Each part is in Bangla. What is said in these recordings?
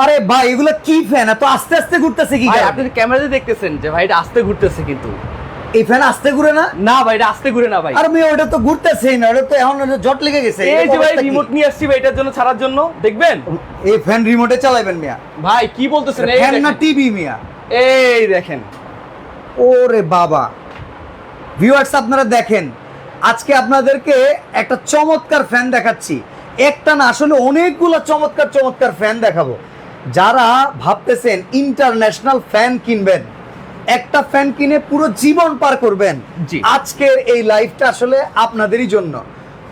আরে ভাই এগুলো কি ফ্যান এত আস্তে আস্তে ঘুরতেছে কি ভাই আপনি ক্যামেরাতে দেখতেছেন যে ভাই এটা আস্তে ঘুরতেছে কিন্তু। এই ফ্যান আস্তে ঘুরে না? না ভাই এটা আস্তে ঘুরে না ভাই। আর মেয়ে ওটা তো ঘুরতেছেই না ওটা তো এখন জট লেগে গেছে এই যে ভাই রিমোট নিয়ে আসছি ভাই এটার জন্য ছাড়ার জন্য দেখবেন? এই ফ্যান রিমোটে চালাবেন মিয়া। ভাই কি বলতেছেন? এই ফ্যান না টিভি মিয়া? এই দেখেন। ওরে বাবা। ভিউয়ার্স আপনারা দেখেন আজকে আপনাদেরকে একটা চমৎকার ফ্যান দেখাচ্ছি। একটা না আসলে অনেকগুলো চমৎকার চমৎকার ফ্যান দেখাবো। যারা ভাবতেছেন ইন্টারন্যাশনাল ফ্যান কিনবেন একটা ফ্যান কিনে পুরো জীবন পার করবেন জি। আজকের এই লাইফটা আসলে আপনাদেরই জন্য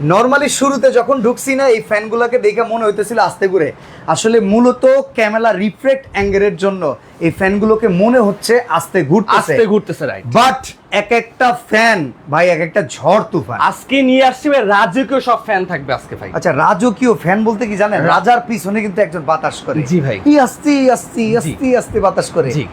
নর্মালি শুরুতে যখন ঢুকছি না এই ফ্যানগুলোকে দেখে মনে হইতেছিল আস্তে করে। আসলে মূলত ক্যামেরা রিফ্লেক্ট অ্যাঙ্গেলের জন্য এই ফ্যানগুলোকে মনে হচ্ছে আস্তে ঘুরতেছে। আস্তে ঘুরতেছে রাইট বাট এক একটা ফ্যান ভাই এক একটা ঝড় তুফান। আজকে নিয়ে আসছি ভাই রাজকীয় সব ফ্যান থাকবে আজকে ভাই। আচ্ছা রাজকীয় ফ্যান বলতে কি জানেন? রাজার পিছনে কিন্তু একজন বাতাস করে। জি ভাই। ই আস্তে আস্তে আস্তে আস্তে বাতাস করে। জি।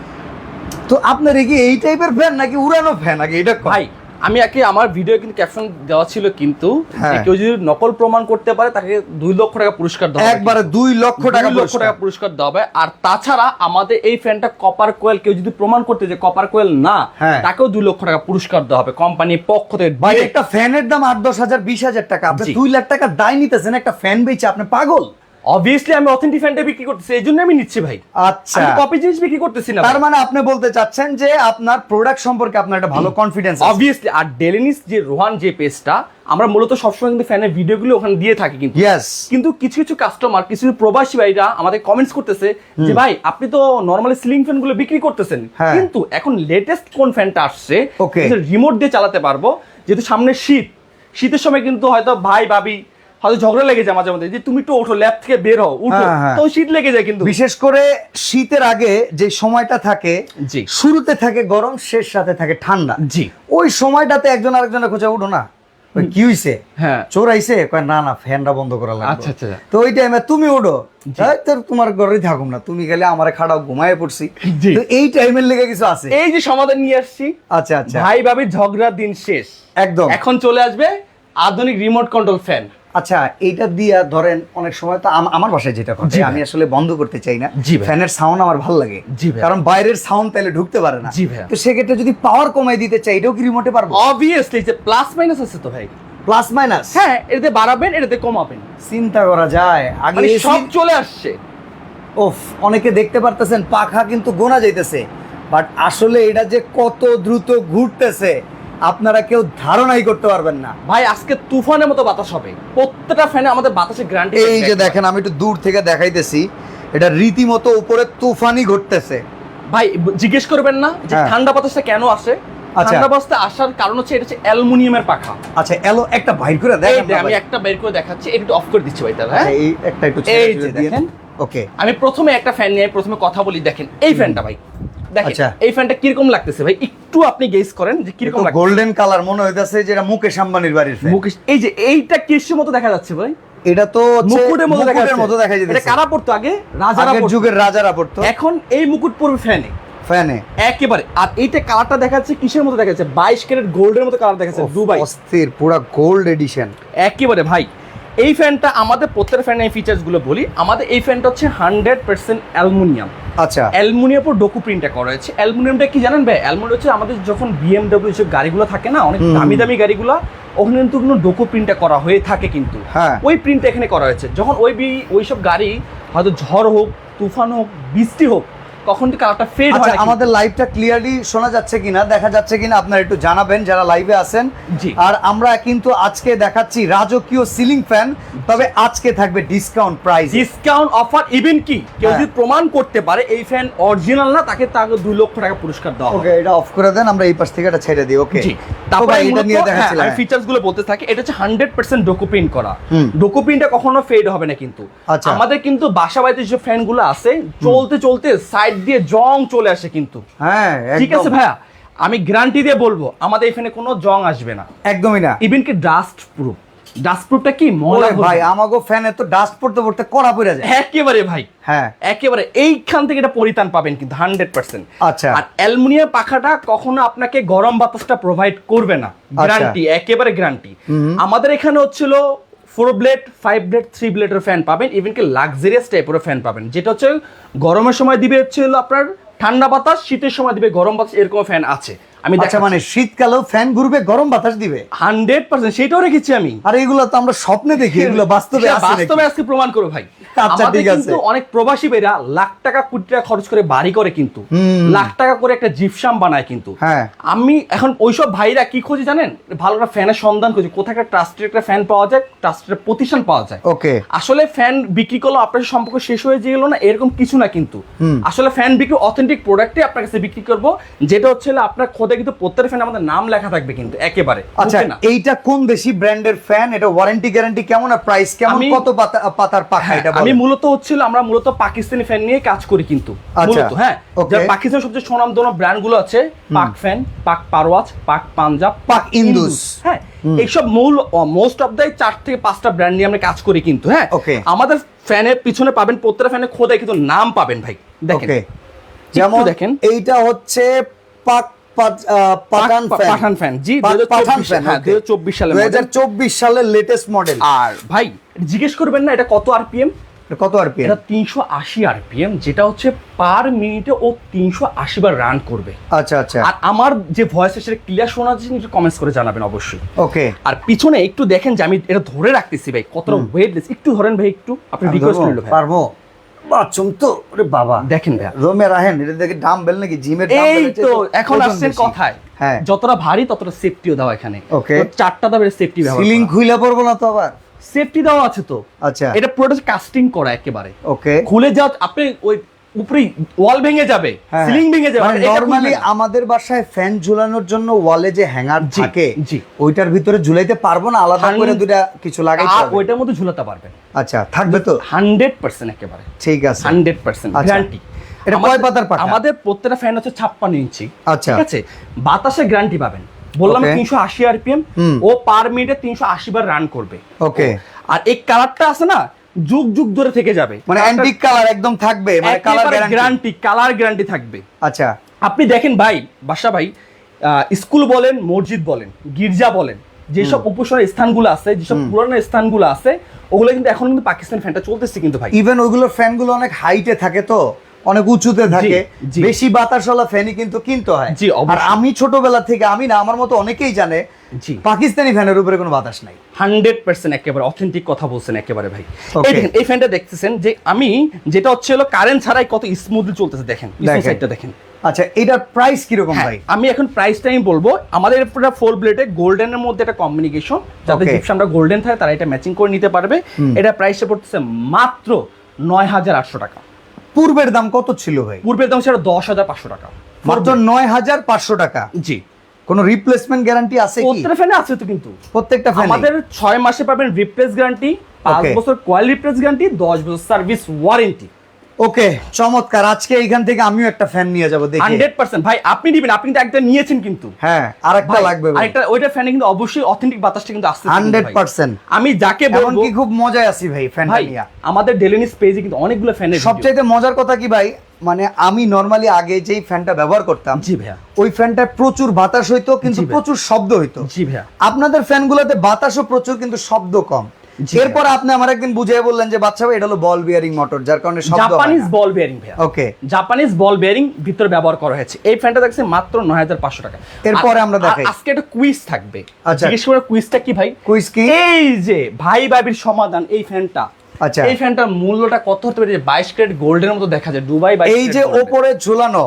তো আপনার কি এই টাইপের ফ্যান নাকি উড়ানো ফ্যান আগে এটা ভাই আমি আগে আমার ভিডিও কিন্তু ক্যাপশন দেওয়া ছিল কিন্তু হ্যাঁ। কেউ যদি নকল প্রমাণ করতে পারে তাকে দুই লক্ষ টাকা পুরস্কার দেওয়া একবারে দুই লক্ষ টাকা লক্ষ টাকা পুরস্কার দেওয়া হবে। আর তাছাড়া আমাদের এই ফ্যানটা কপার কোয়েল কেউ যদি প্রমাণ করতে যে কপার কোয়েল না হ্যাঁ। তাকেও দুই লক্ষ টাকা পুরস্কার দেওয়া হবে কোম্পানির পক্ষ থেকে। ভাই একটা ফ্যানের দাম আট দশ হাজার বিশ হাজার টাকা। আপনি দুই লাখ টাকা দায় নিতেছেন একটা ফ্যান বেচে। আপনি পাগল? অবভিয়াসলি আমি অথেন্টিক ফ্যানটা বিক্রি করতেছি এই জন্য আমি নিচ্ছি ভাই। আচ্ছা। আমি কপি জিনিস বিক্রি করতেছি না তার মানে আপনি বলতে চাচ্ছেন যে আপনার প্রোডাক্ট সম্পর্কে আপনার একটা ভালো কনফিডেন্স অবভিয়াসলি আর ডেলিনিস যে রোহান যে পেজটা আমরা মূলত সবসময় কিন্তু ফ্যানের ভিডিওগুলো ওখানে দিয়ে থাকি কিন্তু। কিন্তু কিছু কিছু কাস্টমার কিছু কিছু প্রবাসী ভাইরা আমাদের কমেন্টস করতেছে যে ভাই আপনি তো নর্মালি সিলিং ফ্যানগুলো বিক্রি করতেছেন। হ্যাঁ। কিন্তু এখন লেটেস্ট কোন ফ্যানটা আসছে. রিমোট দিয়ে চালাতে পারব যেহেতু সামনে শীত। শীতের সময় কিন্তু হয়তো ভাই ভাবি হয়তো ঝগড়া লেগে যায় মাঝে মধ্যে যে তুমি একটু ওঠো ল্যাব থেকে বের হও উঠো হ্যাঁ, হ্যাঁ। তো শীত লেগে যায় কিন্তু। বিশেষ করে শীতের আগে যে সময়টা থাকে জি। শুরুতে থাকে গরম শেষ সাথে থাকে ঠান্ডা। জি। ওই সময়টাতে একজন আরেকজনের খোঁজা উঠো না। কি হইছে? হ্যাঁ। চোর আইছে? কয় না না ফ্যানটা বন্ধ করা লাগবে। আচ্ছা, আচ্ছা। তো ওই টাইমে তুমি উঠো। এই তোমার ঘরে থাকুম না। তুমি গেলে আমারে খাড়াও ঘুমায় পড়ছি। তো এই টাইমের লেগে কিছু আছে? এই যে সমাধান নিয়ে আসছি আচ্ছা আচ্ছা। ভাই ভাবির ঝগড়ার দিন শেষ। একদম। এখন চলে আসবে আধুনিক রিমোট কন্ট্রোল ফ্যান আচ্ছা এইটা দিয়া ধরেন অনেক সময় তো আমার বাসায় যেটা করে আমি আসলে বন্ধ করতে চাই না। ফ্যানের সাউন্ড আমার ভালো লাগে। কারণ বাইরের সাউন্ড তাহলে ঢুকতে পারে না। তো সেক্ষেত্রে যদি পাওয়ার কমাই দিতে চাই এটাও কি রিমোটে পারব? অবভিয়াসলি যে প্লাস মাইনাস আছে তো ভাই। প্লাস মাইনাস হ্যাঁ এটাতে বাড়াবেন এটাতে কমাবেন। চিন্তা করা যায়। আগে মানে সব চলে আসছে। ওফ অনেকে দেখতে পারতেছেন পাখা কিন্তু গোনা যাইতেছে। বাট আসলে এটা যে কত দ্রুত ঘুরতেছে আপনারা কেউ ধারণাই করতে পারবেন না। ভাই আজকে তুফানের মতো বাতাস হবে। প্রত্যেকটা ফ্যানে আমাদের বাতাসের গ্যারান্টি এই যে দেখেন আমি একটু দূর থেকে দেখাইতেছি এটা রীতিমতো উপরে তুফানি ঘটতেছে। ভাই জিজ্ঞেস করবেন না যে হ্যাঁ। ঠান্ডা বাতাসটা কেন আসে? আচ্ছা। ঠান্ডা বাতাসটা আসার কারণ হচ্ছে এটা হচ্ছে অ্যালুমিনিয়ামের পাখা। আচ্ছা এলো একটা বাইর করে দেখেন আমি একটা বের করে দেখাচ্ছি একটু অফ করে দিচ্ছি ভাই তাহলে হ্যাঁ? এই একটা একটু এই দেখেন। ওকে আমি প্রথমে একটা ফ্যান নিয়ে প্রথমে কথা বলি দেখেন এই ফ্যানটা ভাই। দেখেন আচ্ছা। এই ফ্যানটা কীরকম লাগতেছে ভাই? একটু আপনি গেস করেন যে কীরকম লাগছে গোল্ডেন কালার মনে হইতাছে যেটা মুকেশ আম্বানির বাড়ির। মুকেশ এই যে এইটা কিসের মতো দেখা যাচ্ছে ভাই? এটা তো মুকুটের মতো দেখা যাচ্ছে। মতো দেখা এটা কারা পড়তো আগে? রাজারা আগের যুগের রাজারা পড়তো। এখন এই মুকুট পড়বে ফ্যানে ফ্যানে একেবারে। আর এইটা কালারটা দেখা যাচ্ছে কিসের মতো দেখা যাচ্ছে? বাইশ ক্যারেট গোল্ডের মতো কালার দেখা যাচ্ছে দুবাই। অস্থির পুরা গোল্ড এডিশন একেবারে ভাই। এই ফ্যানটা আমাদের প্রত্যেক ফ্যানের এই ফিচার্সগুলো বলি। আমাদের এই ফ্যানটা হচ্ছে হান্ড্রেড পার্সেন্ট অ্যালুমিনিয়াম আচ্ছা। অ্যালুমিনিয়াম উপর ডোকু প্রিন্টটা করা হয়েছে। অ্যালুমিনিয়ামটা কি জানেন ভাই? অ্যালুমিনিয়াম হচ্ছে আমাদের যখন বিএমডব্লিউ যে গাড়িগুলো থাকে না অনেক দামি দামি গাড়িগুলো ওখানে কিন্তু কোনো ডোকু প্রিন্টটা করা হয়ে থাকে কিন্তু। হ্যাঁ। ওই প্রিন্টটা এখানে করা হয়েছে। যখন ওই ওই সব গাড়ি হয়তো ঝড় হোক তুফান হোক বৃষ্টি হোক তখন তো কালারটা ফেড আচ্ছা হয় না আমাদের লাইভটা ক্লিয়ারলি শোনা যাচ্ছে কিনা দেখা যাচ্ছে কিনা আপনারা একটু জানাবেন যারা লাইভে আছেন। আর আমরা কিন্তু আজকে দেখাচ্ছি রাজকীয় সিলিং ফ্যান তবে আজকে থাকবে discount price discount offer even কি? কেউ হ্যাঁ। যদি প্রমাণ করতে পারে এই ফ্যান অরিজিনাল না তাকে তাকে দুই লক্ষ টাকা পুরস্কার দেওয়া ওকে এটা অফ করে দেন আমরা এই পাশ থেকে এটা ছেড়ে দিই ওকে? জি। তারপরে এটা নিয়ে হ্যাঁ, দেখাচ্ছিলাম ফিচার্সগুলো বলতে থাকি এটা হচ্ছে হান্ড্রেড পার্সেন্ট ডোকো করা। হুম। ডোকো কখনো ফেড হবে না কিন্তু। আচ্ছা। আমাদের কিন্তু বাসা বাড়িতে যে ফ্যানগুলো আছে চলতে চলতে সাইড দিয়ে জং চলে আসে কিন্তু। হ্যাঁ ঠিক আছে ভাইয়া? আমি গ্যারান্টি দিয়ে বলব আমাদের এখানে কোনো জং আসবে না। একদমই না। ইভেন কি ডাস্ট প্রুফ ডাস্ট প্রুফটা কি? ময়লা ভাই আমাগো ফ্যানে তো ডাস্ট পড়তে পড়তে কড়া পড়ে যায়। একেবারে ভাই। হ্যাঁ। একেবারে এইখান থেকে এটা পরিত্রাণ পাবেন কিন্তু হান্ড্রেড পার্সেন্ট আচ্ছা। আর অ্যালুমিনিয়াম পাখাটা কখনো আপনাকে গরম বাতাসটা প্রোভাইড করবে না। গ্যারান্টি একেবারে গ্যারান্টি আমাদের এখানে হচ্ছিল four blade five blade three ব্লেডের fan পাবেন ইভেন কি লাক্সারিয়াস টাইপের ফ্যান পাবেন। যেটা হচ্ছে গরমের সময় দিবে হচ্ছে হলো আপনার ঠান্ডা বাতাস শীতের সময় দিবে গরম বাতাস এরকম ফ্যান আছে। আমি দেখা মানে শীতকালেও ফ্যান ঘুরবে গরম বাতাস দিবে? হান্ড্রেড পার্সেন্ট সেটাও রেখেছি আমি। আর এগুলো তো আমরা স্বপ্নে দেখি এগুলো বাস্তবে বাস্তবে? আজকে প্রমাণ করো ভাই। আচ্ছা, ঠিক আছে। অনেক প্রবাসী ভাইরা লাখ টাকা কোটি টাকা খরচ করে বাড়ি করে কিন্তু। লাখ টাকা করে একটা জিপসাম বানায় কিন্তু। হ্যাঁ। আমি এখন ওইসব ভাইরা কি খোঁজে জানেন? ভালো একটা ফ্যানের সন্ধান খুঁজে। কোথায় একটা ট্রাস্টেড একটা ফ্যান পাওয়া যায় ট্রাস্টেড প্রতিষ্ঠান পাওয়া যায়। ওকে। আসলে ফ্যান বিক্রি করল আপনার সম্পর্ক শেষ হয়ে গেল না এরকম কিছু না কিন্তু। আসলে ফ্যান বিক্রি অথেন্টিক প্রোডাক্টই আপনার কাছে বিক্রি করব। যেটা হচ্ছে আপনার খোদে কিন্তু প্রত্যেকটা ফ্যান আমাদের নাম লেখা থাকবে কিন্তু একেবারে। আচ্ছা? এইটা কোন দেশি ব্র্যান্ডের ফ্যান? এটা ওয়ারেন্টি গ্যারান্টি কেমন আর প্রাইস কেমন? কত পাতা- পাতার পাখা এটা আমি মূলত হচ্ছিল আমরা মূলত পাকিস্তানি ফ্যান নিয়ে কাজ করি কিন্তু। আচ্ছা, মূলত হ্যাঁ? যে পাকিস্তানের সবচেয়ে সুনামধন্য ব্র্যান্ডগুলো আছে পাক ফ্যান পাক পারওয়াজ পাক পাঞ্জাব পাক ইন্দুস। হ্যাঁ এইসব মূল মোস্ট অফ দ্য চার থেকে পাঁচটা ব্র্যান্ড নিয়ে আমরা কাজ করি কিন্তু হ্যাঁ? আমাদের ফ্যানের পিছনে পাবেন প্রত্যেকটা ফ্যানে খোদায় কিন্তু নাম পাবেন ভাই। দেখেন। যেমন দেখেন। এইটা হচ্ছে পাক পাঠান ফ্যান জি, পাক- 2024 পাঠান ফ্যান হ্যাঁ, 2024 সালের model। 2024 সালের লেটেস্ট মডেল আর ভাই জিজ্ঞেস করবেন না এটা কত আরপিএম কত আরপিএম এটা আরপিএম যেটা হচ্ছে পার মিনিটে ও তিনশো আশি বার রান করবে। আচ্ছা আচ্ছা। আর আমার যে ভয়েস সেটা ক্লিয়ার শোনা যাচ্ছে একটু কমেন্টস করে জানাবেন অবশ্যই। ওকে আর পিছনে একটু দেখেন যে আমি এটা ধরে রাখতেছি ভাই কতটা ওয়েটলেস একটু ধরেন ভাই একটু। আপনি রিকোয়েস্ট করল ভাই। পারব? বাচুম তো? ওরে বাবা। দেখেন ভাই। রোমে রাহেন এটা দেখে ডাম্বেল নাকি জিমের এই তো এখন কথায়। হ্যাঁ। যতটা ভারী ততটা সেফটিও দাও এখানে. তো চারটা দাবের সেফটি ব্যবহার সিলিং খুইলা পড়ব না তো আবার? সেফটি দেওয়া আছে তো। আচ্ছা। এটা পুরোটা কাস্টিং করা একেবারে। ওকে খুলে যাও আপনি ওই উপরে ওয়াল ভেঙে যাবে সিলিং ভেঙে যাবে নরমালি আমাদের বাসায় ফ্যান ঝুলানোর জন্য ওয়ালে যে হ্যাঙ্গার থাকে জি। ওইটার ভিতরে ঝুলাইতে পারব না আলাদা করে দুটা কিছু লাগাইতে আর ওইটার মধ্যে ঝুলাতে পারবেন। আচ্ছা থাকবে তো? হান্ড্রেড পার্সেন্ট একেবারে। ঠিক আছে। হান্ড্রেড পার্সেন্ট আচ্ছা। গ্যারান্টি এটা কয় পাতার পাখা? আমাদের প্রত্যেকটা ফ্যান হচ্ছে ছাপ্পান্ন ইঞ্চি আচ্ছা। ঠিক আছে? বাতাসে গ্যারান্টি পাবেন। বললাম তিনশো আশি আরপিএম। ও পার মিনিটে তিনশো আশি বার রান করবে। Okay. আর এই কালারটা আছে না যুগ যুগ ধরে থেকে যাবে। মানে অ্যান্টিক কালার একদম থাকবে মানে কালার গ্যারান্টি কালার গ্যারান্টি থাকবে। আচ্ছা। আপনি দেখেন ভাই বাসা ভাই স্কুল বলেন মসজিদ বলেন গির্জা বলেন যেসব উপাসনার স্থানগুলো আছে যেসব পুরানো স্থানগুলো আছে ওগুলো কিন্তু এখন কিন্তু পাকিস্তান ফ্যানটা চলতেছে কিন্তু ভাই। ইভেন ওইগুলোর ফ্যানগুলো অনেক হাইটে থাকে তো। অনেক উঁচুতে থাকে। বেশি বাতাসওয়ালা ফ্যানই কিন্তু কিনতে হয়। আর আমি ছোটবেলা থেকে আমি না আমার মতো অনেকেই জানে পাকিস্তানি ফ্যানের উপরে কোনো বাতাস নাই। হান্ড্রেড পার্সেন্ট একেবারে অথেন্টিক কথা বলছেন একেবারে ভাই. এই দেখেন, এই ফ্যানটা দেখতেছেন যে আমি যেটা হচ্ছে হলো কারেন্ট ছাড়াই কত স্মুথলি চলতেছে দেখেন। সাইডটা দেখেন। আচ্ছা এটার প্রাইস কীরকম হ্যাঁ, ভাই? আমি এখন প্রাইসটা আমি বলব। আমাদের পুরো ফোর ব্লেডে গোল্ডেনের মধ্যে একটা কমিউনিকেশন যাতে. জিপসামটা গোল্ডেন থাকে তারা এটা ম্যাচিং করে নিতে পারবে। এটা প্রাইসটা পড়তেছে মাত্র নয় হাজার আটশো টাকা। পূর্বের দাম কত ছিল ভাই? পূর্বের দাম ছিল দশ হাজার পাঁচশো টাকা। মাত্র নয় হাজার পাঁচশো টাকা। জি। কোনো রিপ্লেসমেন্ট গ্যারান্টি আছে প্রত্যেকটা ফ্যানে আছে তো কিন্তু। প্রত্যেকটা ফ্যান আমাদের ছয় মাসে পাবেন রিপ্লেস গ্যারান্টি পাঁচ বছর কোয়ালিটি রিপ্লেস গ্যারান্টি দশ বছর সার্ভিস ওয়ারেন্টি ওকে চমৎকার। আজকে এইখান থেকে আমিও একটা ফ্যান নিয়ে যাব দেখি। Hundred percent. ভাই আপনি নিবেন আপনি কিন্তু একটা নিয়েছেন কিন্তু। হ্যাঁ আরেকটা ভাই, লাগবে আরেকটা ওইটা ফ্যানে কিন্তু অবশ্যই অথেন্টিক বাতাসটা কিন্তু আসছে 100% আমি যাকে বলব এমনকি খুব মজায় আছি ভাই ফ্যানটা ভাই নিয়ে। আমাদের ডেলিনিস পেজে কিন্তু অনেকগুলো ফ্যানের সবচাইতে মজার কথা কি ভাই মানে আমি নরমালি আগে যেই ফ্যানটা ব্যবহার করতাম জি ভাইয়া। ওই ফ্যানটায় প্রচুর বাতাস হইতো কিন্তু প্রচুর শব্দ হইতো। জি ভাইয়া। আপনাদের ফ্যানগুলোতে বাতাসও প্রচুর কিন্তু শব্দ কম। এরপর আপনি আমার একদিন বুঝিয়ে বললেন যে বাচ্চা ভাই এটা হলো বল বিয়ারিং মোটর যার কারণে শব্দ জাপানিজ বল বেয়ারিং ভাইয়া। ওকে জাপানিজ বল বেয়ারিং ভিতরে ব্যবহার করা হয়েছে। এই ফ্যানটা দেখছে মাত্র নয় হাজার পাঁচশো টাকা। এরপরে আমরা দেখাই। আজকে একটা কুইজ থাকবে। আচ্ছা। জিজ্ঞেস করে কুইজটা কি ভাই? কুইজ কি? এই যে ভাই ভাবির সমাধান এই ফ্যানটা। আচ্ছা। এই ফ্যানটার মূল্যটা কত হতে পারে? যে বাইশ ক্যারেট গোল্ডের মতো দেখা যায় দুবাই এই যে ওপরে ঝুলানো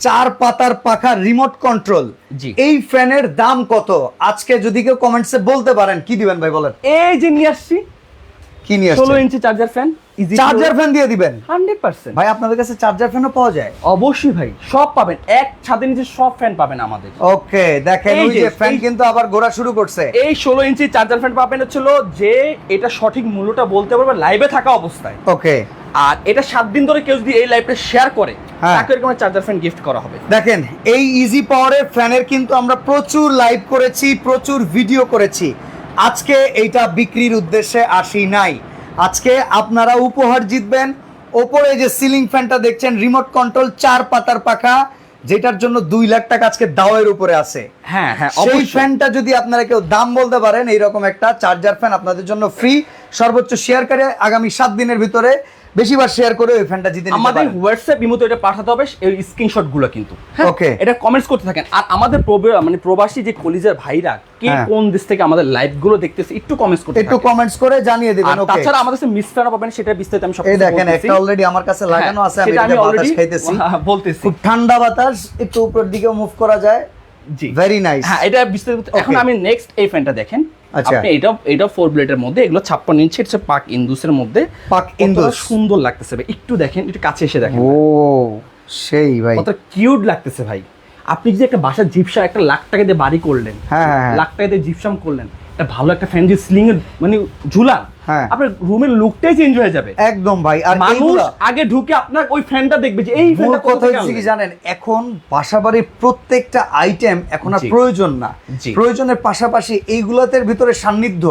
চার পাতার পাখা রিমোট কন্ট্রোল জি। এই ফ্যানের দাম কত? আজকে যদি কেউ কমেন্টসে বলতে পারেন কি দিবেন ভাই বলেন? এই যে নিয়ে আসছি। কি নিয়ে আসছেন? Inch charger fan easy charger fan দিয়ে দিবেন? Hundred percent. ভাই আপনাদের কাছে চার্জার ফ্যানও পাওয়া যায়? অবশ্যই ভাই সব পাবেন এক ছাদের নিচে সব ফ্যান পাবেন আমাদের। ওকে দেখেন ওই যে, ফ্যান কিন্তু আবার ঘোরা শুরু করছে। এই ষোলো ইঞ্চি চার্জার ফ্যান পাবেন হচ্ছিল যে এটা সঠিক মূল্যটা বলতে পারবে লাইভে থাকা অবস্থায়। ওকে। আর এটা সাত দিন ধরে কেউ যদি এই লাইভটা শেয়ার করে হ্যাঁ। তাকে এরকম চার্জার ফ্যান গিফট করা হবে। দেখেন এই ইজি পাওয়ারের ফ্যানের কিন্তু আমরা প্রচুর লাইভ করেছি প্রচুর ভিডিও করেছি। আজকে এইটা বিক্রির উদ্দেশ্যে আসি নাই। আজকে আপনারা উপহার জিতবেন। ওপরে যে সিলিং ফ্যানটা দেখছেন রিমোট কন্ট্রোল চার পাতার পাখা যেটার জন্য দুই লাখ টাকা আজকে দাওয়ের উপরে আছে। হ্যাঁ হ্যাঁ সেই ফ্যানটা যদি আপনারা কেউ দাম বলতে পারেন এইরকম একটা চার্জার ফ্যান আপনাদের জন্য ফ্রি সর্বোচ্চ শেয়ার করে আগামী সাত দিনের ভিতরে বেশিবার শেয়ার করে ওই ফ্যানটা জিতে নিতে আমাদের হোয়াটসঅ্যাপ ইমোতে এটা পাঠাতে হবে এই স্ক্রিনশটগুলো কিন্তু। হ্যাঁ? Okay. এটা কমেন্টস করতে থাকেন। আর আমাদের মানে প্রবাসী যে কলিজার ভাইরা কে হ্যাঁ। কোন দেশ থেকে আমাদের লাইভগুলো দেখতেছে একটু কমেন্টস করতে একটু কমেন্টস করে জানিয়ে দিবেন ওকে তাছাড়া আমাদের কাছে মিস ফ্যানও পাবেন সেটা বিস্তারিত আমি সব এই দেখেন একটা অলরেডি আমার কাছে লাগানো হ্যাঁ, আছে আমি এটাতে বাতাস খাইতেছি। বলতেছি। খুব ঠান্ডা বাতাস একটু উপরের দিকে মুভ করা যায়। জি। ভেরি নাইস হ্যাঁ এটা বিস্তারিত এখন আমি নেক্সট এই ফ্যানটা দেখেন। আপনি এটা এটা ফোর ব্লেডের মধ্যে এগুলো ছাপ্পান্ন ইঞ্চি হচ্ছে পাক ইন্দুসের মধ্যে। পাক ইন্দুস। সুন্দর লাগতেছে ভাই। একটু দেখেন একটু কাছে এসে দেখেন ও সেই ভাই। কত কিউট লাগতেছে ভাই। আপনি যদি একটা বাসার জিপসা একটা লাখ টাকা দিয়ে বাড়ি করলেন হ্যাঁ, হ্যাঁ, হ্যাঁ। লাখ টাকা দিয়ে জিপসাম করলেন ভালো একটা ফ্যান দিয়ে স্লিং মানে ঝুলান হ্যাঁ। আপনার রুমের লুকটাই চেঞ্জ হয়ে যাবে। একদম ভাই আর মানুষ আগে ঢুকে আপনার ওই ফ্যানটা দেখবে যে এই ফ্যানটা কথা হচ্ছে কি জানেন এখন বাসাবাড়ির প্রত্যেকটা আইটেম এখন আর প্রয়োজন না। প্রয়োজনের পাশাপাশি এইগুলাতের ভিতরে সান্নিধ্য।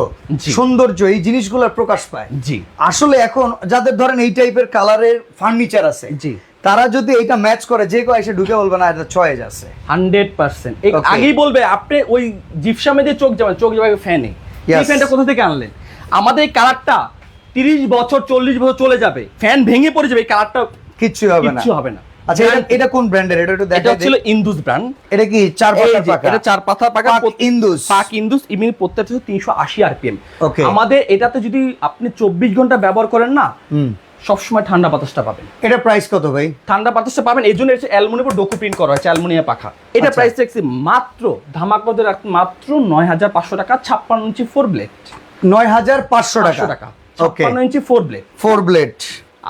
সৌন্দর্য এই জিনিসগুলোর প্রকাশ পায়। জি। আসলে এখন যাদের ধরেন এই টাইপের কালারের ফার্নিচার আছে জি। তারা যদি এটা ম্যাচ করে যে কেউ এসে ঢুকে বলবে না এটা চয়েস আছে। Hundred percent. আগেই বলবে আপনি ওই জিপসামে দিয়ে চোখ যাবেন চোখ যাবে ফ্যানে এই ফ্যানটা কোথা থেকে আনলেন? আমাদের এই কালারটা তিরিশ বছর চল্লিশ বছর চলে যাবে। ফ্যান ভেঙে পড়ে যাবে এই কালারটা কিচ্ছু হবে না। কিচ্ছু হবে না। আচ্ছা এটা কোন ব্র্যান্ডের এটা একটু এটা হচ্ছিল ইন্দুস ব্র্যান্ড এটা কি চার পাতার পাকা? এটা চার পাতা পাকা ইন্দুস। পাক ইন্দুস ইমিন প্রত্যেকটা হচ্ছে তিনশো আশি আরপিএম Okay. আমাদের এটাতে যদি আপনি চব্বিশ ঘণ্টা ব্যবহার করেন না হুম। সবসময় ঠান্ডা বাতাসটা পাবেন। এটা প্রাইস কত ভাই? ঠান্ডা বাতাসটা পাবেন এই জন্য হচ্ছে অ্যালুমিনিয়াম ডোকু প্রিন্ট করা হয়েছে অ্যালমোনিয়াম পাখা। এটা আচ্ছা। প্রাইস দেখছি মাত্র ধামাকদের মাত্র নয় হাজার পাঁচশো টাকা ছাপ্পান্ন ইঞ্চি ফোর ব্লেড নয় হাজার পাঁচশো পাঁচশো টাকা টাকা ছাপ্পান্ন inch four blade four blade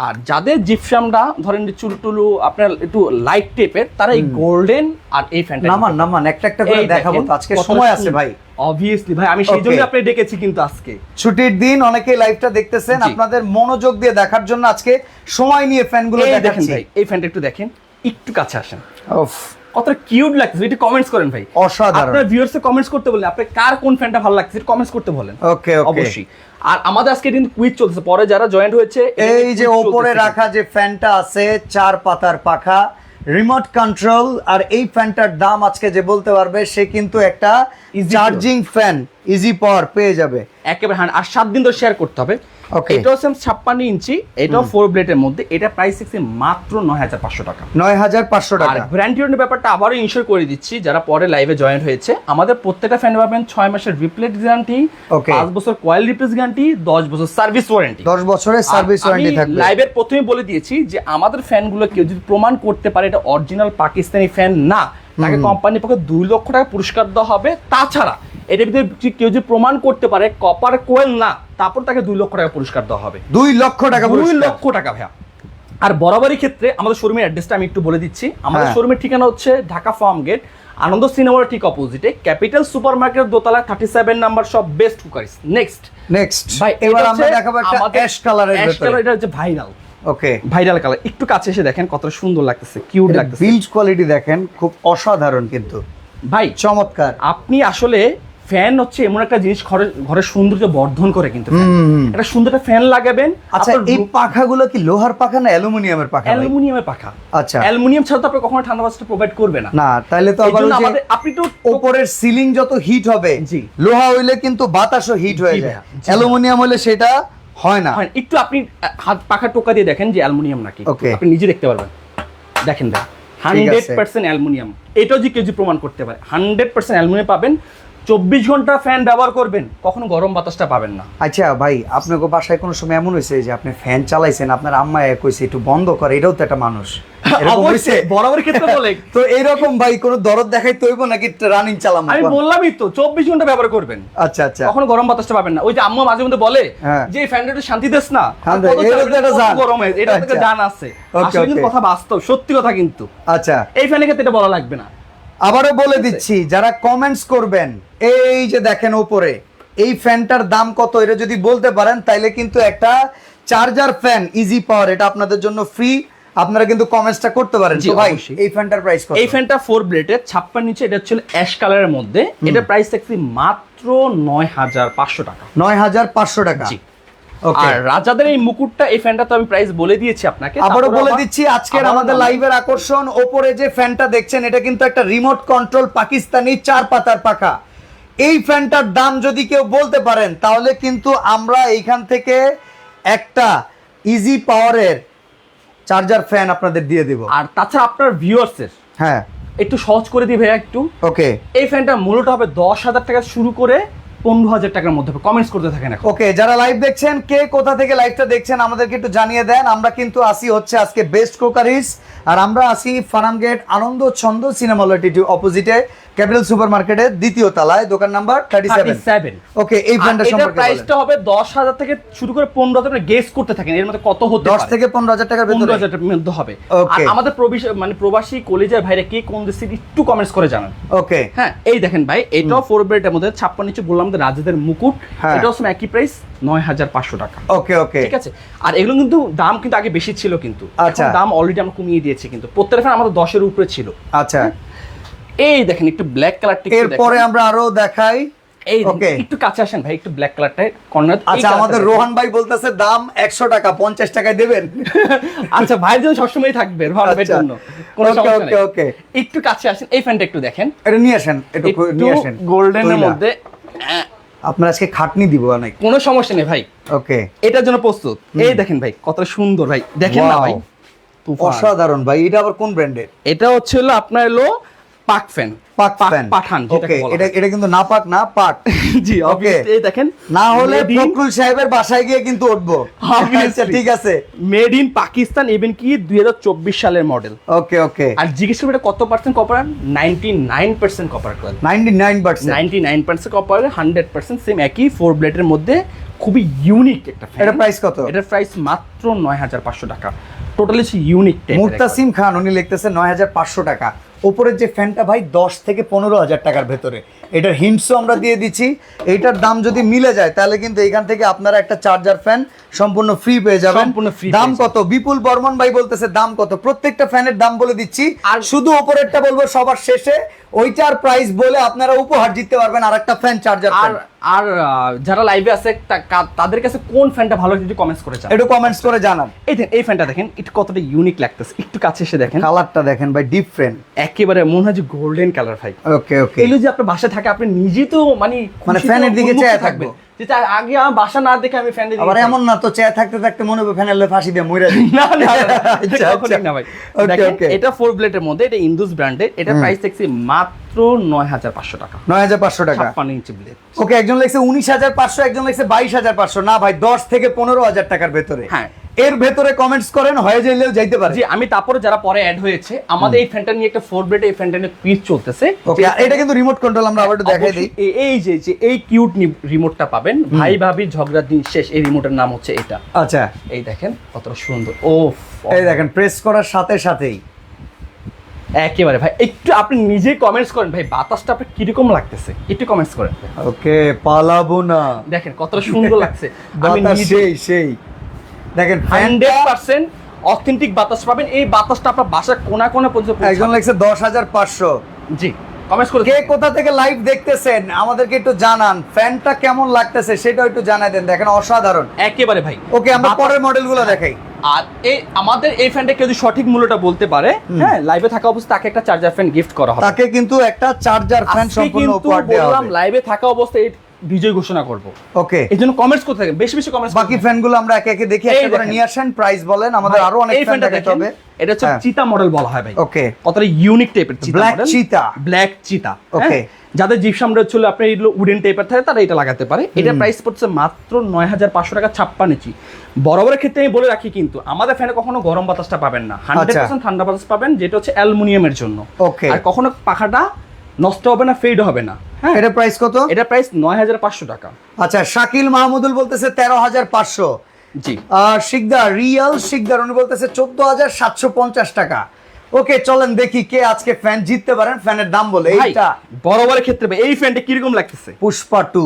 আর যাদের জিপসামটা ধরেন চুলু টুলু আপনার একটু লাইট টেপের তারা এই গোল্ডেন আর এই ফ্যানটা নামান নামান একটা একটা করে দেখাবো তো আজকে সময় আছে ভাই। অবভিয়াসলি ভাই আমি সেই. জন্য আপনি ডেকেছি কিন্তু আজকে। ছুটির দিন অনেকে লাইভটা দেখতেছেন আপনাদের মনোযোগ দিয়ে দেখার জন্য আজকে সময় নিয়ে ফ্যানগুলো দেখেন ভাই এই ফ্যানটা একটু দেখেন একটু কাছে আসেন। উফ, কতটা কিউট লাগছে একটু কমেন্টস করেন ভাই। অসাধারণ। আপনার ভিউয়ার্স কমেন্টস করতে বলেন আপনি কার কোন ফ্যানটা ভালো লাগছে কমেন্টস করতে বলেন। ওকে ওকে অবশ্যই। আর আমাদের আজকে কিন্তু কুইজ চলছে পরে যারা জয়েন্ট হয়েছে এই যে ওপরে রাখা যে ফ্যানটা আছে চার পাতার পাখা রিমোট কন্ট্রোল আর এই ফ্যানটার দাম আজকে যে বলতে পারবে সে কিন্তু একটা চার্জিং ফ্যান ইজি পাওয়ার পেয়ে যাবে। একেবারে হ্যাঁ আর সাত দিন তো শেয়ার করতে হবে। Okay. এটা হচ্ছে ছাপ্পান্ন ইঞ্চি এটাও ফোর ব্লেডের মধ্যে এটা প্রাইস হচ্ছে মাত্র নয় হাজার পাঁচশো টাকা। নয় হাজার পাঁচশো টাকা। ব্যাপারটা আবারও ইনশোর করে দিচ্ছি যারা পরে লাইভে জয়েন হয়েছে আমাদের প্রত্যেকটা ফ্যান পাবেন ছয় মাসের রিপ্লেট গ্যারান্টি. পাঁচ বছর কয়েল রিপ্লেস গ্যারান্টি দশ বছর সার্ভিস ওয়ারেন্টি দশ বছরের সার্ভিস ওয়ারেন্টি থাকবে। লাইভের প্রথমে বলে দিয়েছি যে আমাদের ফ্যানগুলো কেউ যদি প্রমাণ করতে পারে এটা অরিজিনাল পাকিস্তানি ফ্যান না তাকে কোম্পানির পক্ষে দুই লক্ষ টাকা পুরস্কার দেওয়া হবে। তাছাড়া এটা ভিতরে কেউ যদি প্রমাণ করতে পারে কপার কোয়েল না তারপর তাকে দুই লক্ষ টাকা পুরস্কার দেওয়া হবে। দুই লক্ষ টাকা দুই লক্ষ টাকা ভাইয়া। আর বরাবরই ক্ষেত্রে আমাদের শোরুমের অ্যাড্রেসটা আমি একটু বলে দিচ্ছি। আমাদের হ্যাঁ। শোরুমের ঠিকানা হচ্ছে ঢাকা ফার্ম গেট আনন্দ সিনেমার ঠিক অপোজিটে ক্যাপিটাল সুপার মার্কেট দোতলা থার্টি সেভেন নাম্বার সব বেস্ট কুকারিস নেক্সট নেক্সট ভাই এবার আমরা দেখাবো একটা অ্যাশ কালারের অ্যাশ কালার এটা হচ্ছে ভাইরাল ওকে ভাইরাল কালার একটু কাছে এসে দেখেন কত সুন্দর লাগতেছে কিউট লাগতেছে। বিল্ড কোয়ালিটি দেখেন খুব অসাধারণ কিন্তু। ভাই চমৎকার। আপনি আসলে ফ্যান হচ্ছে এমন একটা জিনিস ঘরের ঘরের সৌন্দর্য বর্ধন করে কিন্তু। একটা সুন্দর একটা ফ্যান লাগাবেন আচ্ছা এই পাখাগুলো কি লোহার পাখা না অ্যালুমিনিয়ামের পাখা অ্যালুমিনিয়ামের পাখা। আচ্ছা। অ্যালুমিনিয়াম ছাড়া তো আপনি কখনো ঠান্ডা বাতাসটা প্রোভাইড করবে না। না তাহলে তো আবার আপনি একটু ওপরের সিলিং যত হিট হবে জি। লোহা হইলে কিন্তু বাতাসও হিট হয়ে যায়। অ্যালুমিনিয়াম হলে সেটা হয় না। হয়, একটু আপনি হাত পাখা টোকা দিয়ে দেখেন যে অ্যালুমিনিয়াম নাকি। আপনি নিজে দেখতে পারবেন। দেখেন দা হান্ড্রেড পার্সেন্ট অ্যালুমিনিয়াম। এটাও যে কেউ যদি প্রমাণ করতে পারে হান্ড্রেড পার্সেন্ট অ্যালুমিনিয়াম পাবেন। চব্বিশ ঘণ্টা ফ্যান ব্যবহার করবেন কখনো গরম বাতাসটা পাবেন না। আচ্ছা ভাই আপনাকে বাসায় কোনো সময় এমন হয়েছে যে আপনি ফ্যান চালাইছেন আপনার আম্মা এ কইছে একটু বন্ধ করে এটাও তো একটা মানুষ। এরকম হয়েছে? অবশ্যই বরাবর ক্ষেত্রে বলে। তো এইরকম ভাই কোনো দরদ দেখাই তৈব নাকি রানিং চালাম? আমি বললামই তো চব্বিশ ঘণ্টা ব্যবহার করবেন। আচ্ছা আচ্ছা। কখনো গরম বাতাসটা পাবেন না। ওই যে আম্মা মাঝে মধ্যে বলে হ্যাঁ। যে এই ফ্যানটা একটু শান্তি দেস না গরম এটা আচ্ছা। জান আছে. কথা বাস্তব সত্যি কথা কিন্তু। আচ্ছা। এই ফ্যানের ক্ষেত্রে এটা বলা লাগবে না। আবারও বলে দিচ্ছি যারা কমেন্টস করবেন এই যে দেখেন উপরে এই ফ্যানটার দাম কত এটা যদি বলতে পারেন তাইলে কিন্তু একটা চার্জার ফ্যান ইজি পাওয়ার এটা আপনাদের জন্য ফ্রি আপনারা কিন্তু কমেন্টসটা করতে পারেন। তো ভাই এই ফ্যানটার প্রাইস কত? এই ফ্যানটা ফোর ব্লেডের ছাপ্পান নিচে এটা ছিল অ্যাশ কালারের মধ্যে এটা প্রাইস থাকছে মাত্র নয় হাজার পাঁচশো টাকা। নয় হাজার পাঁচশো টাকা। জি। আর রাজাদের এই মুকুটটা এই ফ্যানটা তো আমি প্রাইস বলে দিয়েছি আপনাকে। আবারও বলে দিচ্ছি আজকের আমাদের লাইভের আকর্ষণ ওপরে যে ফ্যানটা দেখছেন এটা কিন্তু একটা রিমোট কন্ট্রোল পাকিস্তানি চার পাতার পাখা। এই ফ্যানটার দাম যদি কেউ বলতে পারেন তাহলে কিন্তু আমরা এইখান থেকে একটা ইজি পাওয়ারের চার্জার ফ্যান আপনাদের দিয়ে দেব। আর তাছাড়া আপনার ভিউয়ার্সের হ্যাঁ। একটু সহজ করে দিই ভাইয়া একটু। ওকে এই ফ্যানটা মূলত হবে দশ হাজার টাকা শুরু করে পনেরো হাজার টাকার মধ্যে। কমেন্টস করতে থাকেন ওকে যারা লাইভ দেখছেন, কে কোথা থেকে লাইভটা দেখছেন, আমাদেরকে একটু জানিয়ে দেন। আমরা কিন্তু আসি হচ্ছে আজকে বেস্ট কোকারিস আর আমরা আসি ফার্মগেট আনন্দ ছন্দ সিনেমা লটিটি অপোজিটে ক্যাপিটাল সুপার মার্কেটের দ্বিতীয় তলায় দোকান number thirty seven seven okay এই এটার সম্পর্কে। প্রাইসটা হবে দশ হাজার থেকে শুরু করে পনেরো হাজার গেস করতে থাকেন এর মধ্যে কত হতে দশ পারে? থেকে পনেরো হাজার টাকার পনেরো ভেতরে। হাজার টাকার মধ্যে হবে. আর আমাদের মানে প্রবাসী কলেজের ভাইরা কে কোন দেশে একটু কমেন্টস করে জানান। ওকে হ্যাঁ এই দেখেন ভাই এটাও ফোর ব্রেডের মধ্যে ছাপ্পান্ন ইঞ্চি বললাম যে রাজাদের মুকুট হ্যাঁ। এটাও সেম একই প্রাইস নয় হাজার পাঁচশো টাকা। ওকে ওকে ঠিক আছে? আর এগুলো কিন্তু দাম কিন্তু আগে বেশি ছিল কিন্তু। আচ্ছা। দাম অলরেডি আমরা কমিয়ে দিয়েছি কিন্তু। প্রত্যেকটা ফ্যান আমাদের দশের উপরে ছিল। আচ্ছা। এই দেখেন একটু ব্ল্যাক কালারটা এরপরে আমরা আরও দেখাই। এই দেখেন, একটু কাছে আসেন ভাই একটু ব্ল্যাক কালারটা কর্নার আচ্ছা আমাদের রোহান ভাই বলতেছে দাম একশো টাকা পঞ্চাশ টাকায় দেবেন? আচ্ছা ভাই যেন সবসময় থাকবে ভালোর আচ্ছা। জন্য কোনো সমস্যা okay, নেই। okay. একটু কাছে আসেন এই ফ্যানটা একটু দেখেন। এটা নিয়ে আসেন একটু নিয়ে আসেন। গোল্ডেনের তৈলা। মধ্যে আহ, আপনার আজকে খাটনি দিব অনেক। কোনো সমস্যা নেই ভাই। ওকে এটার জন্য প্রস্তুত। এই দেখেন ভাই কত সুন্দর ভাই। দেখেন না ভাই অসাধারণ ভাই এটা আবার কোন ব্র্যান্ডের এটা হচ্ছে হলো আপনার হলো পাক ফ্যান পাক ফ্যান। পাঠান ওকে এটা। এটা কিন্তু না পাক না পাট। জি obviously, এই দেখেন না হলে ফখরুল সাহেবের বাসায় গিয়ে কিন্তু উঠবো. আচ্ছা ঠিক আছে। মেড ইন পাকিস্তান ইভেন কি দুই সালের মডেল ওকে ওকে। আর জিজ্ঞেস করবে এটা কত percent copper ninety nine percent copper ninety nine percent copper hundred percent same একই ফোর ব্লেডের মধ্যে। খুবই ইউনিক একটা। এটা প্রাইস কত? এটার প্রাইস মাত্র নয় হাজার পাঁচশো টাকা। টোটালি ইউনিক মুরতাসিম খান উনি লিখতেছে নয় হাজার পাঁচশো টাকা। ওপরের যে ফ্যানটা ভাই দশ থেকে পনেরো হাজার টাকার ভেতরে। এটার হিন্টসও আমরা দিয়ে দিচ্ছি। এটার দাম যদি মিলে যায় তাহলে কিন্তু এখান থেকে আপনারা একটা চার্জার ফ্যান সম্পূর্ণ ফ্রি পেয়ে যাবেন। সম্পূর্ণ ফ্রি দাম কত? বিপুল বর্মন ভাই বলতেছে দাম কত? প্রত্যেকটা ফ্যানের দাম বলে দিচ্ছি। আর আর- শুধু ওপরেরটা বলব সবার শেষে। ওইটার প্রাইস বলে আপনারা উপহার জিততে পারবেন আর একটা ফ্যান চার্জার আর আর যারা লাইভে আছে তাদের কাছে কোন ফ্যানটা ভালো যদি কমেন্টস করে জানান। একটু কমেন্টস করে জানান। এই দেখেন এই ফ্যানটা দেখেন একটু কতটা ইউনিক লাগতেছে। একটু কাছে এসে দেখেন। কালারটা দেখেন ভাই ডিফারেন্ট একেবারে মনে হয় যে গোল্ডেন কালার ভাই। ওকে ওকে এগুলো যে আপনার বাসায় থাকে আপনি নিজে তো মানে মানে ফ্যানের দিকে চেয়ে থাকবেন। থাকব। যেটা আগে আমার বাসা না দেখে আমি ফ্যানের আবার এমন না তো চেয়ে থাকতে থাকতে মনে হবে ফ্যানের ফাঁসি দিয়ে মইরা না না কখনোই। না ভাই Okay, দেখেন, okay. এটা ফোর ব্লেডের মধ্যে এটা ইন্দুস ব্র্যান্ডের এটা প্রাইস দেখছি মাত্র নয় হাজার পাঁচশো টাকা নয় হাজার পাঁচশো টাকা ছাপ্পান্ন ইঞ্চি ব্লেড ওকে একজন লেগছে উনিশ হাজার পাঁচশো একজন লেগছে বাইশ হাজার পাঁচশো না ভাই দশ থেকে পনেরো হাজার টাকার ভেতরে হ্যাঁ। এর ভেতরে কমেন্টস করেন হয়ে যাইলেও যাইতে পারে। জি আমি তারপরে যারা পরে অ্যাড হয়েছে আমাদের এই ফ্যানটা নিয়ে একটা ফোর ব্লেড এই ফ্যানটা কুইজ চলতেছে। ওকে এটা কিন্তু রিমোট কন্ট্রোল আমরা আবার একটু দেখাই দিই। এই যে যে এই কিউট রিমোটটা পাবেন ভাই ভাবি ঝগড়ার দিন শেষ এই রিমোটের নাম হচ্ছে এটা। আচ্ছা। এই দেখেন কতটা সুন্দর। ও এই দেখেন প্রেস করার সাথে সাথেই। একেবারে ভাই একটু আপনি নিজে কমেন্টস করেন। ভাই বাতাসটা আপনার কীরকম লাগতেছে? একটু কমেন্টস করেন। ওকে পালাবো না। দেখেন কতটা সুন্দর লাগছে। আমি সেই সেই। দেখেন হান্ড্রেড পার্সেন্ট অথেন্টিক বাতাস পাবেন। এই বাতাসটা আপনার বাসার কোনা কোনা পর্যন্ত একজন। লিখছে দশ হাজার পাঁচশো। জি কমেন্টস করে কে কোথা থেকে লাইভ দেখতেছেন আমাদেরকে একটু জানান। ফ্যানটা কেমন লাগতেছে সেটাও একটু জানাই দেন। দেখেন অসাধারণ। একেবারে ভাই ওকে আমরা পরের মডেলগুলো দেখাই। আর এই আমাদের এই ফ্যানটা কেউ যদি সঠিক মূল্যটা বলতে পারে হ্যাঁ লাইভে থাকা অবস্থায় তাকে একটা চার্জার ফ্যান গিফট করা হবে। তাকে কিন্তু একটা চার্জার ফ্যান সম্পূর্ণ উপহার দেওয়া হবে। লাইভে থাকা অবস্থায় বিজয় ঘোষণা করব। ওকে এই জন্য কমেন্টস করতে থাকেন বেশি বেশি কমেন্টস বাকি ফ্যানগুলো আমরা একে একে দেখি একটা করে নিয়ে আসেন প্রাইস বলেন আমাদের আরও অনেক ফ্যান দেখাতে হবে। এটা হচ্ছে হ্যাঁ। চিতা মডেল বলা হয় ভাই। ওকে কতটা ইউনিক টাইপের চিতা মডেল cheetah। ব্ল্যাক চিতা। Okay. যাদের জিপসাম ছিল আপনার এগুলো উডেন টাইপের থাকে তারা এটা লাগাতে পারে। এটা প্রাইস পড়ছে মাত্র নয় হাজার পাঁচশো টাকা ছাপ্পান্ন ইঞ্চি। বরাবরের ক্ষেত্রে আমি বলে রাখি কিন্তু আমাদের ফ্যানে কখনো গরম বাতাসটা পাবেন না। হান্ড্রেড আচ্ছা। পার্সেন্ট ঠান্ডা বাতাস পাবেন যেটা হচ্ছে অ্যালুমিনিয়ামের জন্য। ওকে আর কখনো পাখাটা নষ্ট হবে না ফেড হবে না। হ্যাঁ এটা প্রাইস কত? এটা প্রাইস নয় হাজার পাঁচশো টাকা। আচ্ছা শাকিল মাহমুদুল বলতেছে তেরো হাজার পাঁচশো। জি। আর শিকদার রিয়াল শিকদার উনি বলতেছে চোদ্দ হাজার সাতশো পঞ্চাশ টাকা। ওকে চলেন দেখি কে আজকে ফ্যান জিততে পারেন ফ্যানের দাম বলে। এইটা বরাবরের ক্ষেত্রে এই ফ্যানটা কীরকম লাগতেছে? Pushpa two.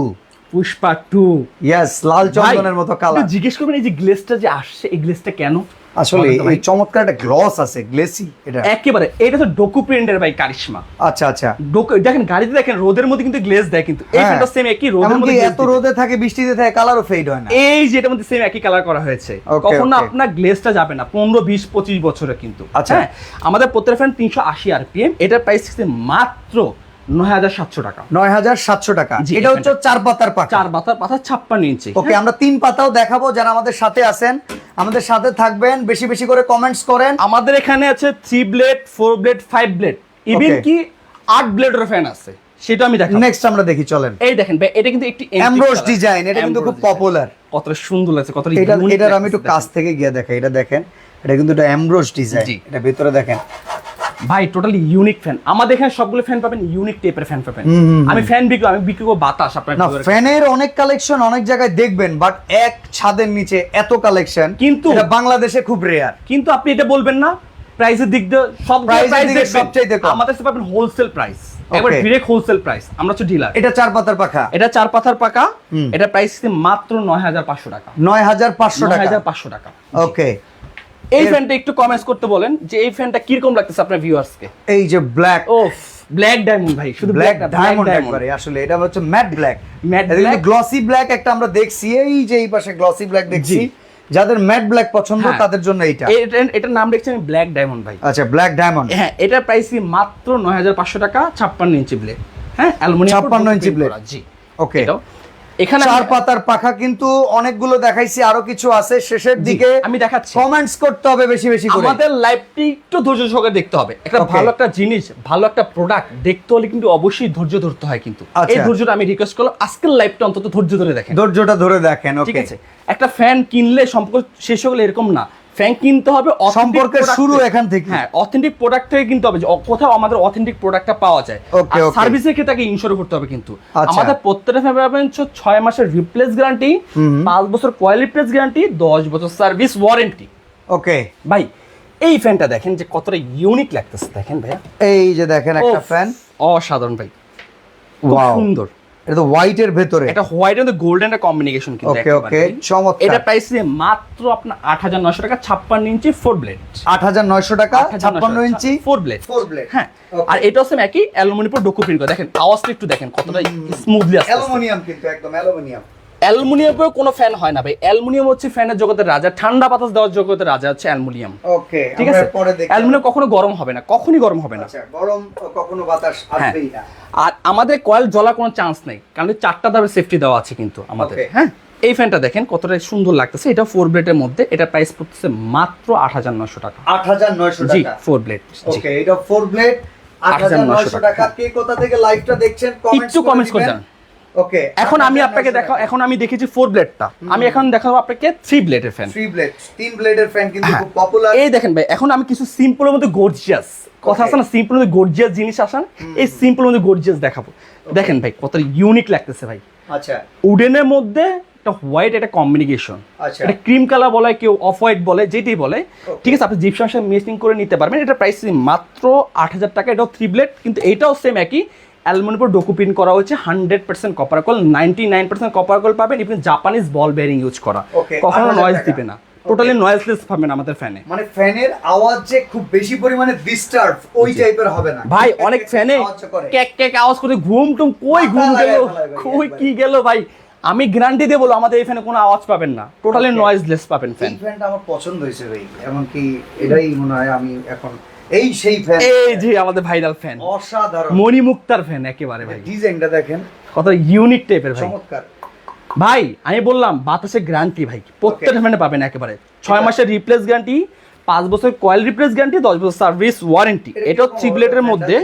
Pushpa two. Yes লাল চন্দনের মতো কালার জিজ্ঞেস করবেন এই যে গ্লেসটা যে আসছে এই গ্লেসটা কেন? আসলে। এই চমৎকার একটা গ্লস আছে গ্লেসি এটা একেবারে এটা তো ডোকু প্রিন্টের ভাই কারিশমা আচ্ছা আচ্ছা ডোকু দেখেন গাড়িতে দেখেন রোদের মধ্যে কিন্তু গ্লেজ দেয় কিন্তু এই হ্যাঁ। সেম একই রোদের মধ্যে এত রোদে থাকে বৃষ্টিতে থাকে কালারও ফেড হয় না এই যে এটার মধ্যে সেম একই কালার করা হয়েছে কখনো. আপনার গ্লেজটা যাবে না পনেরো বিশ পঁচিশ বছরে কিন্তু আচ্ছা। হ্যাঁ আমাদের প্রত্যেক ফ্যান তিনশো আশি আরপিএম এটার প্রাইস মাত্র নয় হাজার সাতশো টাকা। নয় হাজার সাতশো টাকা। এটা হচ্ছে চার পাতার পাখা চার বাতার পাতা ছাপ্পান্ন ইঞ্চি। ওকে আমরা তিন পাতাও দেখাবো যারা আমাদের সাথে আছেন। আমাদের সাথে থাকবেন বেশি বেশি করে কমেন্টস করেন। আমাদের এখানে আছে three blade four blade five blade even কি আট ব্লেডের ফ্যান আছে সেটা আমি দেখাবো। নেক্সট আমরা দেখি চলেন। এই দেখেন ভাই এটা কিন্তু একটি Ambrose এটা কিন্তু খুব design। কতটা সুন্দর লাগছে কতটা এটা এটার আমি একটু কাছ থেকে গিয়ে দেখাই এটা দেখেন। এটা কিন্তু এটা এমব্রোস ডিজাইন এটা ভিতরে দেখেন। ভাই টোটালি ইউনিক ফ্যান আমাদের এখানে সবগুলো ফ্যান পাবেন ইউনিক টাইপের ফ্যান পাবেন। আমি ফ্যান বিক্রি আমি বিক্রি করব বাতাস আপনার না ফ্যানের অনেক কালেকশন অনেক জায়গায় দেখবেন বাট এক ছাদের নিচে এত কালেকশন কিন্তু- এটা বাংলাদেশে খুব রেয়ার কিন্তু আপনি এটা বলবেন না প্রাইসের দিক দিয়ে সব প্রাইস সবচাইতে কম। আমাদের কাছে পাবেন হোলসেল প্রাইস এবার. ডিরেক্ট হোলসেল প্রাইস আমরা হচ্ছে ডিলার এটা চার পাতার পাখা। এটা চার পাতার পাকা এটা প্রাইস মাত্র নয় হাজার পাঁচশো টাকা। নয় হাজার পাঁচশো টাকা। হাজার পাঁচশো টাকা। ওকে এই ফ্যানটা একটু কমেন্টস করতে বলেন যে এই ফ্যানটা কীরকম লাগতেছে আপনার ভিউয়ার্সকে এই যে ব্ল্যাক ও ব্ল্যাক ডায়মন্ড ভাই শুধু ব্ল্যাক ব্ল্যাক ডায়মন্ড একবারে আসলে এটা হচ্ছে ম্যাট ব্ল্যাক কিন্তু black। গ্লসি ব্ল্যাক একটা আমরা দেখছি এই যে এই পাশে গ্লসি ব্ল্যাক দেখছি। যাদের ম্যাট ব্ল্যাক পছন্দ হ্যাঁ। তাদের জন্য এইটা। এটার নাম দেখছি আমি ব্ল্যাক ডায়মন্ড ভাই। আচ্ছা ব্ল্যাক ডায়মন্ড হ্যাঁ এটা প্রাইস মাত্র নয় হাজার পাঁচশো টাকা ছাপ্পান্ন ইঞ্চি ব্লেড হ্যাঁ অ্যালুমিনিয়াম 56 ইঞ্চি blade। জি। ওকে এখানে চার পাতার পাখা কিন্তু অনেকগুলো দেখাইছি আরও কিছু আছে। শেষের দিকে আমি দেখাচ্ছি। কমেন্টস করতে হবে বেশি বেশি করে। আমাদের লাইভটি একটু ধৈর্য সহকারে দেখতে হবে। একটা ভালো একটা জিনিস ভালো একটা প্রোডাক্ট দেখতে হলে কিন্তু অবশ্যই ধৈর্য ধরতে হয় কিন্তু। আচ্ছা। এই ধৈর্যটা আমি রিকোয়েস্ট করলাম আজকের লাইভটা অন্তত ধৈর্য ধরে দেখেন। ধৈর্যটা ধরে দেখেন ঠিক আছে? একটা ফ্যান কিনলে সম্পর্ক শেষ হলে এরকম না। ফ্যান কিনতে হবে সম্পর্কের শুরু। এখান থেকে। হ্যাঁ অথেন্টিক প্রোডাক্ট থেকে কিনতে হবে। কোথাও আমাদের অথেন্টিক প্রোডাক্টটা পাওয়া যায়। আর সার্ভিসের ক্ষেত্রে তাকে ইনশোর করতে হবে কিন্তু। আচ্ছা। আমাদের প্রত্যেকটা ফ্যান পাবেন ছয় মাসের রিপ্লেস গ্যারান্টি পাঁচ বছর কোয়াল রিপ্লেস গ্যারান্টি দশ বছর সার্ভিস ওয়ারেন্টি ওকে ভাই এই ফ্যানটা দেখেন যে কতটা ইউনিক লাগতেছে। দেখেন ভাইয়া। এই যে দেখেন একটা ফ্যান অসাধারণ ভাই। সুন্দর। এটা হোয়াইটের ভেতরে। এটা হোয়াইট এন্ড গোল্ডেন এর কম্বিনেশন কিন্তু ওকে ওকে চমৎকার। এটা প্রাইস মাত্র আপনার আট হাজার নশো টাকা ছাপ্পান্ন ইঞ্চি ফোর ব্লেড আট হাজার নয়শো টাকা ছাপ্পান্ন ইঞ্চি ফোর ব্লেড ফোর ব্লেড হ্যাঁ আর এটা হচ্ছে একই অ্যালুমিনিয়াম উপর ডোকো প্রিন্ট করা। দেখেন আওয়াজটা একটু দেখেন কতটা স্মুথলি আসছে অ্যালুমিনিয়াম কিন্তু একদম অ্যালুমিনিয়াম। অ্যালুমিনিয়ামের কোনো ফ্যান হয় না ভাই। অ্যালুমিনিয়াম হচ্ছে ফ্যানের জগতের রাজা ঠান্ডা বাতাস দেওয়ার জগতের রাজা হচ্ছে অ্যালুমিনিয়াম। ওকে ঠিক আছে? অ্যালুমিনিয়াম কখনো গরম হবে না কখনই গরম হবে না। আচ্ছা গরম কখনো বাতাস হ্যাঁ। আসবেই না। আর আমাদের কয়েল জ্বলার কোনো চান্স নেই কারণ চারটা দামের সেফটি দেওয়া আছে কিন্তু আমাদের। হ্যাঁ? এই ফ্যানটা দেখেন কতটা সুন্দর লাগতেছে। এটা ফোর ব্লেডের মধ্যে এটা প্রাইস পড়তেছে মাত্র আট হাজার নয়শো টাকা। আট হাজার নয়শো জি ফোর ব্লেড ওকে এটা ফোর ব্লেড আট হাজার 8,900 নয়শো টাকা। কে কোথা থেকে লাইভটা দেখছেন একটু comments করে জানান। ওকে এখন আমি আপনাকে দেখা এখন আমি দেখেছি ফোর ব্লেডটা আমি এখন দেখাবো আপনাকে থ্রি ব্লেডের ফ্যান থ্রি ব্লেড তিন ব্লেডের ফ্যান কিন্তু হ্যাঁ। খুব পপুলার এই দেখেন ভাই এখন আমি কিছু সিম্পলের মধ্যে গর্জিয়াস কথা আছে না? সিম্পলের মধ্যে গর্জিয়াস জিনিস আসান এই সিম্পলের মধ্যে গর্জিয়াস দেখাবো। দেখেন ভাই কত ইউনিক লাগতেছে ভাই। আচ্ছা। উডেনের মধ্যে একটা হোয়াইট একটা কম্বিনেশন আচ্ছা। এটা ক্রিম কালার বলে কেউ অফ হোয়াইট বলে যেটাই বলে। ঠিক আছে আপনি জিপসার সাথে মেশিং করে নিতে পারবেন। এটা প্রাইস মাত্র আট হাজার টাকা এটাও থ্রি ব্লেড কিন্তু এটাও সেম একই। অ্যালমোনিয়াম উপর ডকুপিন করা হয়েছে hundred percent copper coil ninety nine percent copper coil পাবেন। Even Japanese ball bearing use করা। কখনো 8,000 নয়েজ দিবে না। টোটালি নয়েজলেস পাবেন আমাদের ফ্যানে মানে ফ্যানের আওয়াজ যে খুব বেশি পরিমাণে ডিস্টার্ব ওই টাইপের হবে না। ভাই অনেক ফ্যানে। ক্যাক ক্যাক আওয়াজ করে। ঘুম টুম কই ঘুম গেল? কই কি গেল ভাই? আমি গ্যারান্টি দিয়ে বলব আমাদের এই ফ্যানে কোনো আওয়াজ পাবেন না। টোটালি. নয়েজলেস পাবেন ফ্যান ফ্যানটা আমার পছন্দ হয়েছে ভাই। এমনকি এটাই মনে হয় আমি এখন এই সেই ফ্যান এই যে আমাদের ভাইরাল ফ্যান অসাধারণ। মণি মুক্তার ফ্যান একেবারে ভাই। ডিজাইনটা দেখেন। কত ইউনিক টাইপের ভাই। চমৎকার। ভাই আমি বললাম বাতাসের গ্যারান্টি ভাই প্রত্যেকটা ফ্যানে পাবেন একেবারে। ছয় মাসের রিপ্লেস গ্যারান্টি পাঁচ বছর কয়েল রিপ্লেস গ্যারান্টি দশ বছর সার্ভিস ওয়ারেন্টি এটাও থ্রি ব্লেডের মধ্যে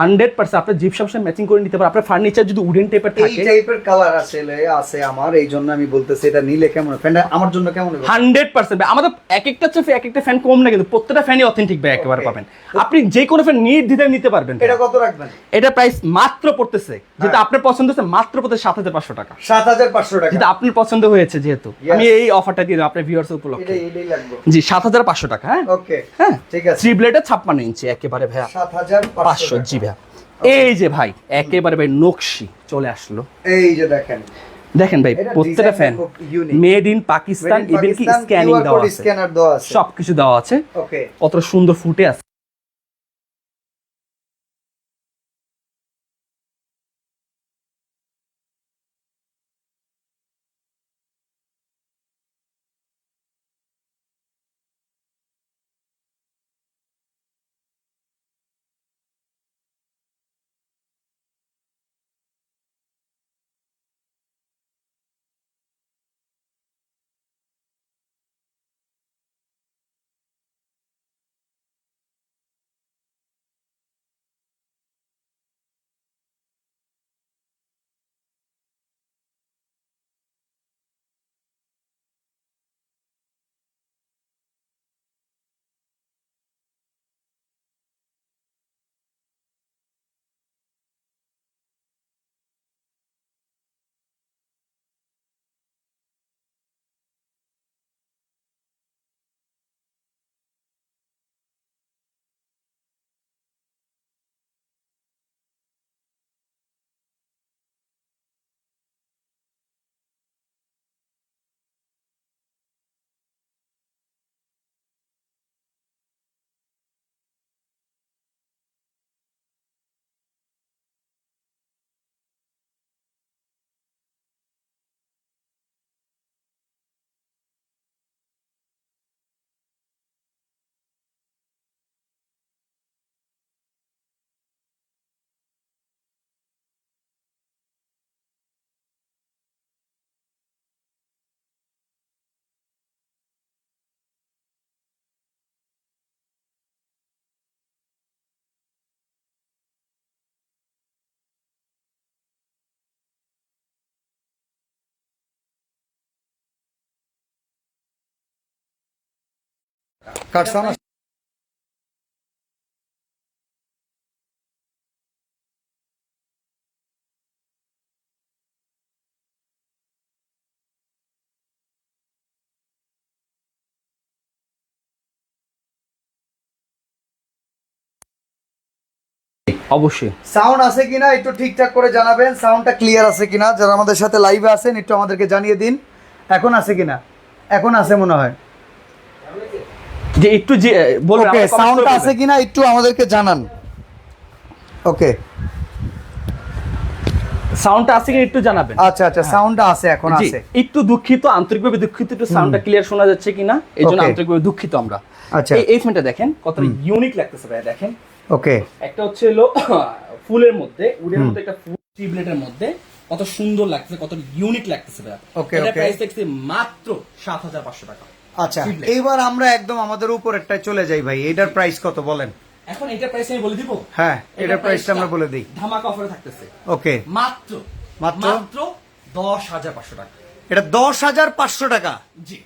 হান্ড্রেড পার্সেন্ট আপনার জিপসাম সাথে ম্যাচিং করে নিতে পারেন। আপনার ফার্নিচার যদি উডেন টাইপের থাকে এই টাইপের কালার আছে আছে আমার এই জন্য আমি বলতেছি এটা নিলে কেমন ফ্যানটা আমার জন্য কেমন হান্ড্রেড পার্সেন্ট আমাদের এক একটা হচ্ছে এক একটা ফ্যান কম না কিন্তু প্রত্যেকটা ফ্যানই অথেন্টিক ভাই একেবারে পাবেন। আপনি যে কোনো ফ্যান নির্দ্বিধায় নিতে পারবেন এটা কত রাখবেন? এটা প্রাইস মাত্র পড়তেছে যেটা হ্যাঁ। আপনার পছন্দ হচ্ছে মাত্র পড়তেছে সাত হাজার পাঁচশো টাকা। সাত হাজার পাঁচশো টাকা। যেটা আপনার পছন্দ হয়েছে যেহেতু। আমি এই অফারটা দিয়ে দেবো আপনার ভিউয়ার্স উপলক্ষে। এটা জি সাত হাজার পাঁচশো টাকা হ্যাঁ? ওকে হ্যাঁ? ঠিক আছে। থ্রি ব্লেডের ছাপ্পান্ন ইঞ্চি একেবারে ভাইয়া। সাত হাজার পাঁচশো জি ভাইয়া। এই যে ভাই একেবারে ভাই নকশি চলে আসলো। এই যে দেখেন। দেখেন ভাই প্রত্যেকটা fan made in Pakistan even কি স্ক্যানিং দেওয়া আছে। দেওয়া আছে। সবকিছু দেওয়া আছে। ওকে। কত সুন্দর ফুটে আছে। কাটছো না অবশ্যই। সাউন্ড আছে কিনা একটু ঠিকঠাক করে জানাবেন। সাউন্ডটা ক্লিয়ার আছে কিনা? যারা আমাদের সাথে লাইভে আছেন একটু আমাদেরকে জানিয়ে দিন। এখন আছে কিনা? এখন আছে মনে হয়। যে একটু যে বলবেন ওকে সাউন্ডটা আছে কিনা একটু আমাদেরকে জানান। ওকে সাউন্ডটা আছে কিনা একটু জানাবেন। আচ্ছা আচ্ছা সাউন্ডটা আছে এখন আছে। একটু দুঃখিত আন্তরিকভাবে দুঃখিত একটু সাউন্ডটা ক্লিয়ার শোনা যাচ্ছে কিনা? এই জন্য আন্তরিকভাবে দুঃখিত আমরা। আচ্ছা। এই- ফোনটা দেখেন কত ইউনিক লাগতেছে ভাই দেখেন। ওকে একটা হচ্ছে হলো ফুলের মধ্যে উডের মধ্যে একটা ফুল টিবলেটের মধ্যে কত সুন্দর লাগতেছে কত ইউনিক লাগতেছে ভাই Okay, এটা প্রাইস দেখছি মাত্র সাত হাজার পাঁচশো টাকা। আচ্ছা। এইবার আমরা একদম আমাদের উপরেরটায় চলে যাই ভাই এটার প্রাইস কত বলেন? এখন এটার প্রাইস আমি বলে দিব? হ্যাঁ এটার প্রাইসটা আমরা বলে দিই। ধামাকা অফারে থাকতেছে। ওকে মাত্র মাত্র? মাত্র দশ হাজার পাঁচশো টাকা। এটা দশ হাজার পাঁচশো টাকা? জি।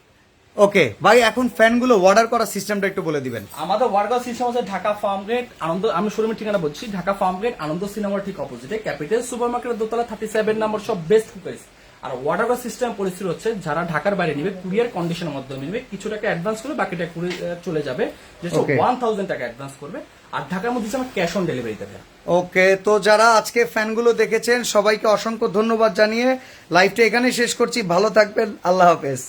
ওকে ভাই এখন ফ্যানগুলো অর্ডার করার সিস্টেমটা একটু বলে দিবেন। আমাদের ওয়ার্কআউট সিস্টেম হচ্ছে ঢাকা ফার্ম গেট আনন্দ আমি শোরুমের ঠিকানা বলছি ঢাকা ফার্ম গেট আনন্দ সিনেমার ঠিক অপোজিটে ক্যাপিটাল সুপার মার্কেটের দোতলা থার্টি সেভেন নম্বর সব বেস্ট কুকারিস আর ওয়াটার সিস্টেম পরিস্থিতি হচ্ছে যারা ঢাকার বাইরে নিবে কুরিয়ার কন্ডিশনের মাধ্যমে নিবে কিছু টাকা অ্যাডভান্স করবে বাকিটা চলে যাবে। যে ওয়ান থাউজেন্ড টাকা অ্যাডভান্স করবে। আর ঢাকার মধ্যে আমার ক্যাশ অন ডেলিভারি দেবে ওকে তো যারা আজকে ফ্যানগুলো দেখেছেন সবাইকে অসংখ্য ধন্যবাদ জানিয়ে লাইভটা এখানে শেষ করছি। ভালো থাকবেন আল্লাহ হাফেজ।